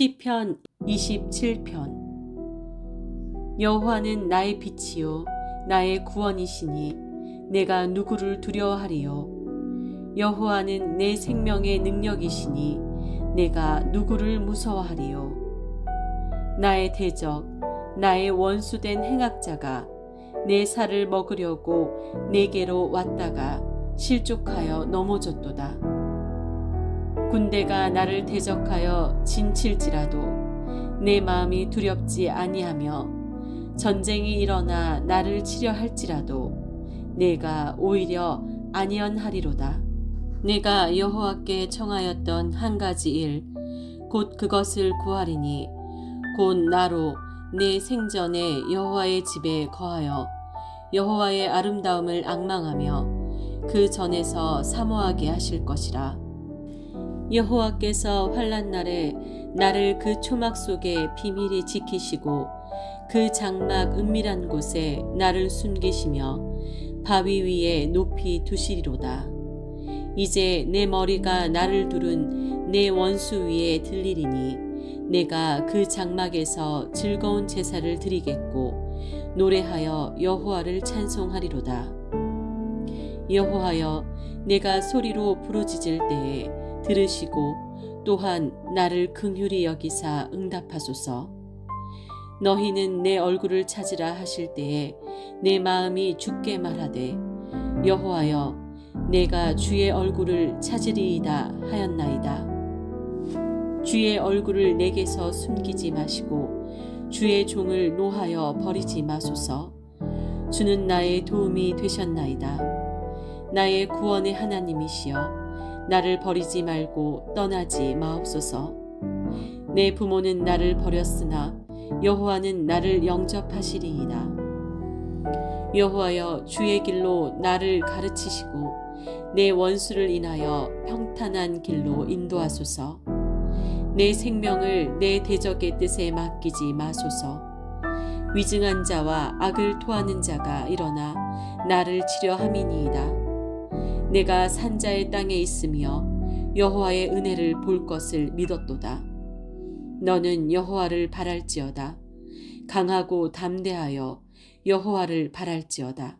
시편 27편. 여호와는 나의 빛이요 나의 구원이시니 내가 누구를 두려워하리요? 여호와는 내 생명의 능력이시니 내가 누구를 무서워하리요? 나의 대적 나의 원수된 행악자가 내 살을 먹으려고 내게로 왔다가 실족하여 넘어졌도다. 군대가 나를 대적하여 진칠지라도 내 마음이 두렵지 아니하며 전쟁이 일어나 나를 치려 할지라도 내가 오히려 아니언하리로다. 내가 여호와께 청하였던 한 가지 일, 곧 그것을 구하리니 곧 나로 내 생전에 여호와의 집에 거하여 여호와의 아름다움을 악망하며 그 전에서 사모하게 하실 것이라. 여호와께서 환란 날에 나를 그 초막 속에 비밀히 지키시고 그 장막 은밀한 곳에 나를 숨기시며 바위 위에 높이 두시리로다. 이제 내 머리가 나를 두른 내 원수 위에 들리리니 내가 그 장막에서 즐거운 제사를 드리겠고 노래하여 여호와를 찬송하리로다. 여호와여 내가 소리로 부르짖을 때에 들으시고 또한 나를 긍휼히 여기사 응답하소서. 너희는 내 얼굴을 찾으라 하실 때에 내 마음이 죽게 말하되 여호와여 내가 주의 얼굴을 찾으리이다 하였나이다. 주의 얼굴을 내게서 숨기지 마시고 주의 종을 노하여 버리지 마소서. 주는 나의 도움이 되셨나이다. 나의 구원의 하나님이시여 나를 버리지 말고 떠나지 마옵소서. 내 부모는 나를 버렸으나 여호와는 나를 영접하시리이다. 여호와여 주의 길로 나를 가르치시고 내 원수를 인하여 평탄한 길로 인도하소서. 내 생명을 내 대적의 뜻에 맡기지 마소서. 위증한 자와 악을 토하는 자가 일어나 나를 치려 함이니이다. 내가 산자의 땅에 있으며 여호와의 은혜를 볼 것을 믿었도다. 너는 여호와를 바랄지어다. 강하고 담대하여 여호와를 바랄지어다.